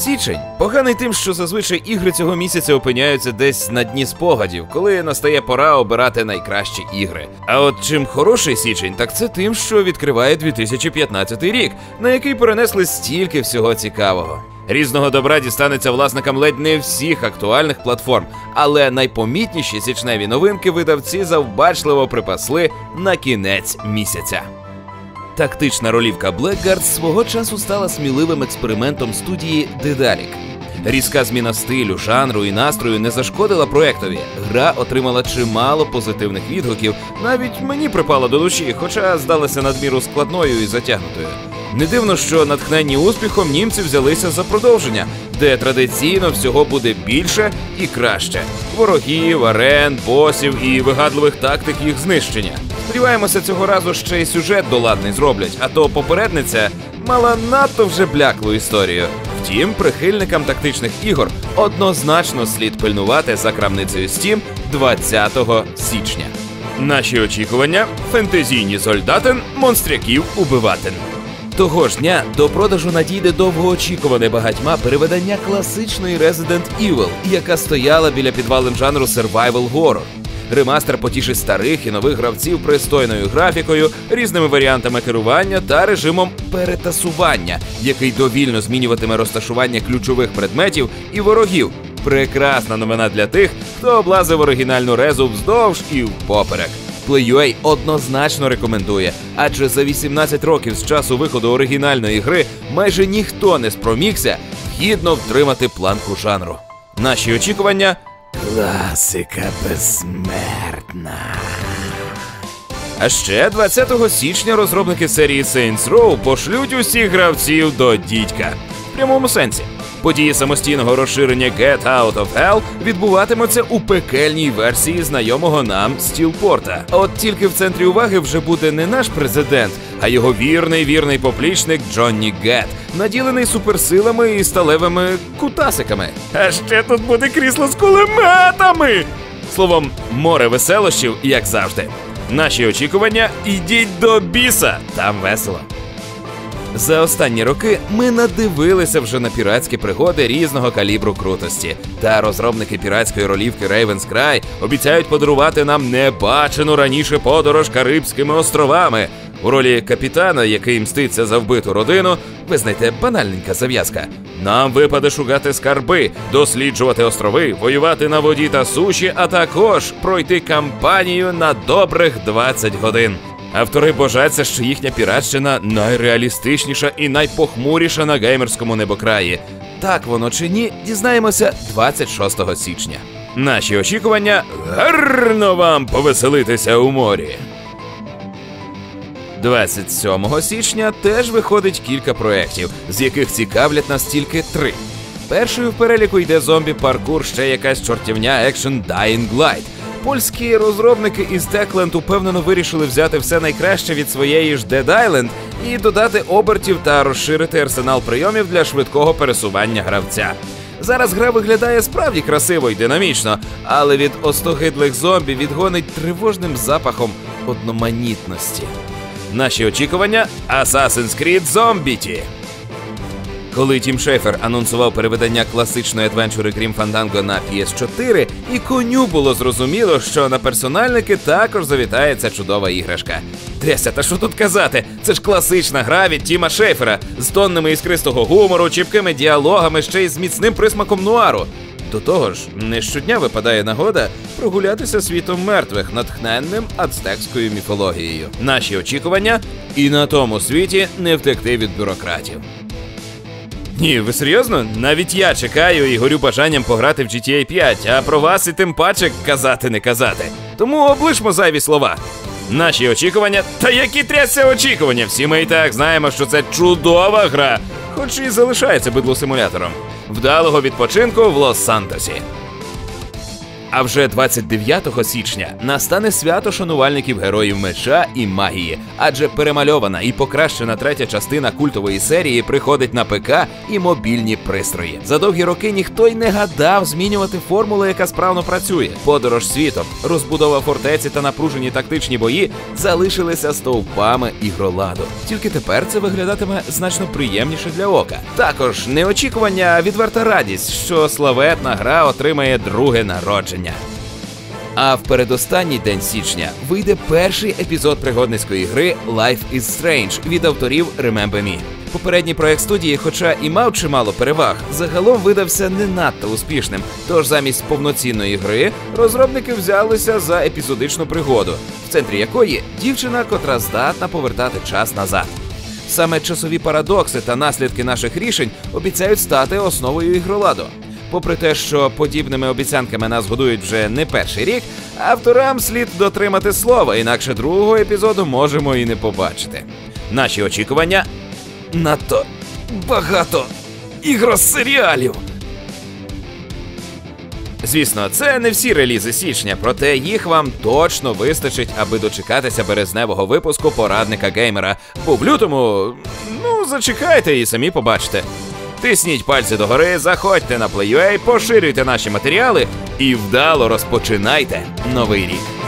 Січень поганий тим, що зазвичай ігри цього місяця опиняються десь на дні спогадів, коли настає пора обирати найкращі ігри. А от чим хороший січень, так це тим, що відкриває 2015 рік, на який перенесли стільки всього цікавого. Різного добра дістанеться власникам ледь не всіх актуальних платформ, але найпомітніші січневі новинки видавці завбачливо припасли на кінець місяця. Тактична ролівка Blackguard свого часу стала сміливим експериментом студії Дедалік. Різка зміна стилю, жанру і настрою не зашкодила проектові. Гра отримала чимало позитивних відгуків. Навіть мені припала до душі, хоча здалася надміру складною і затягнутою. Не дивно, що натхненні успіхом німці взялися за продовження, де традиційно всього буде більше і краще: ворогів, арен, босів і вигадливих тактик їх знищення. Сподіваємося, цього разу ще й сюжет доладний зроблять, а то попередниця мала надто вже бляклу історію. Втім, прихильникам тактичних ігор однозначно слід пильнувати за крамницею Steam 20 січня. Наші очікування фентезійні солдатин, монстряків убиватин. Того ж дня до продажу надійде довгоочікуване багатьма переведення класичної Resident Evil, яка стояла біля підвалин жанру Survival Horror. Ремастер потішить старих і нових гравців пристойною графікою, різними варіантами керування та режимом перетасування, який довільно змінюватиме розташування ключових предметів і ворогів. Прекрасна новина для тих, хто облазив оригінальну резу вздовж і впоперек. PlayUA однозначно рекомендує, адже за 18 років з часу виходу оригінальної гри майже ніхто не спромігся гідно втримати планку жанру. Наші очікування класика безсмертна. А ще 20 січня розробники серії Saints Row пошлють усіх гравців до дідька. В прямому сенсі. Події самостійного розширення Get Out of Hell відбуватимуться у пекельній версії знайомого нам Стілпорта. От тільки в центрі уваги вже буде не наш президент, а його вірний вірний поплічник Джонні Гет, наділений суперсилами і сталевими кутасиками. А ще тут буде крісло з кулеметами. Словом, море веселощів, як завжди. Наші очікування ідіть до біса, там весело. За останні роки ми надивилися вже на піратські пригоди різного калібру крутості. Та розробники піратської ролівки Raven's Cry обіцяють подарувати нам небачену раніше подорож Карибськими островами. У ролі капітана, який мститься за вбиту родину, ви знаєте, банальненька зав'язка. Нам випаде шукати скарби, досліджувати острови, воювати на воді та суші, а також пройти кампанію на добрих 20 годин. Автори божаться, що їхня піратщина найреалістичніша і найпохмуріша на геймерському небокраї. Так воно чи ні, дізнаємося 26 січня. Наші очікування гарно вам повеселитися у морі. 27 січня теж виходить кілька проєктів, з яких цікавлять нас тільки три. Першою в переліку йде зомбі паркур, ще якась чортівня екшен Dying Light. Польські розробники із Techland упевнено вирішили взяти все найкраще від своєї ж Dead Island і додати обертів та розширити арсенал прийомів для швидкого пересування гравця. Зараз гра виглядає справді красиво і динамічно, але від остогидлих зомбі відгонить тривожним запахом одноманітності. Наші очікування Assassin's Creed Zombie. Коли Тім Шефер анонсував переведення класичної адвенчури Grim Fandango на PS4, і коню було зрозуміло, що на персональники також завітає ця чудова іграшка. Деся, та що тут казати? Це ж класична гра від Тіма Шефера з тоннами іскристого гумору, чіпкими діалогами, ще й з міцним присмаком нуару. До того ж, не щодня випадає нагода прогулятися світом мертвих, натхненним ацтекською міфологією. Наші очікування і на тому світі не втекти від бюрократів. Ні, ви серйозно? Навіть я чекаю і горю бажанням пограти в GTA 5, а про вас і тим паче казати не казати. Тому облишмо зайві слова. Наші очікування, та які трясся очікування? Всі ми і так знаємо, що це чудова гра, хоч і залишається бидло симулятором. Вдалого відпочинку в Лос-Сантосі. А вже 29 січня настане свято шанувальників героїв меча і магії, адже перемальована і покращена третя частина культової серії приходить на ПК і мобільні пристрої. За довгі роки ніхто й не гадав змінювати формулу, яка справно працює. Подорож світом, розбудова фортеці та напружені тактичні бої залишилися стовпами ігроладу. Тільки тепер це виглядатиме значно приємніше для ока. Також неочікування, відверта радість, що славетна гра отримає друге народження. А в передостанній день січня вийде перший епізод пригодницької гри Life is Strange від авторів Remember Me. Попередній проект студії, хоча і мав чимало переваг, загалом видався не надто успішним. Тож замість повноцінної гри розробники взялися за епізодичну пригоду, в центрі якої дівчина, котра здатна повертати час назад. Саме часові парадокси та наслідки наших рішень обіцяють стати основою ігроладу. Попри те, що подібними обіцянками нас годують вже не перший рік, авторам слід дотримати слова, інакше другого епізоду можемо і не побачити. Наші очікування надто багато ігросеріалів. Звісно, це не всі релізи січня, проте їх вам точно вистачить, аби дочекатися березневого випуску порадника геймера. Бо в лютому, ну, зачекайте і самі побачите. Тисніть пальці догори, заходьте на Play.ua, поширюйте наші матеріали і вдало розпочинайте новий рік.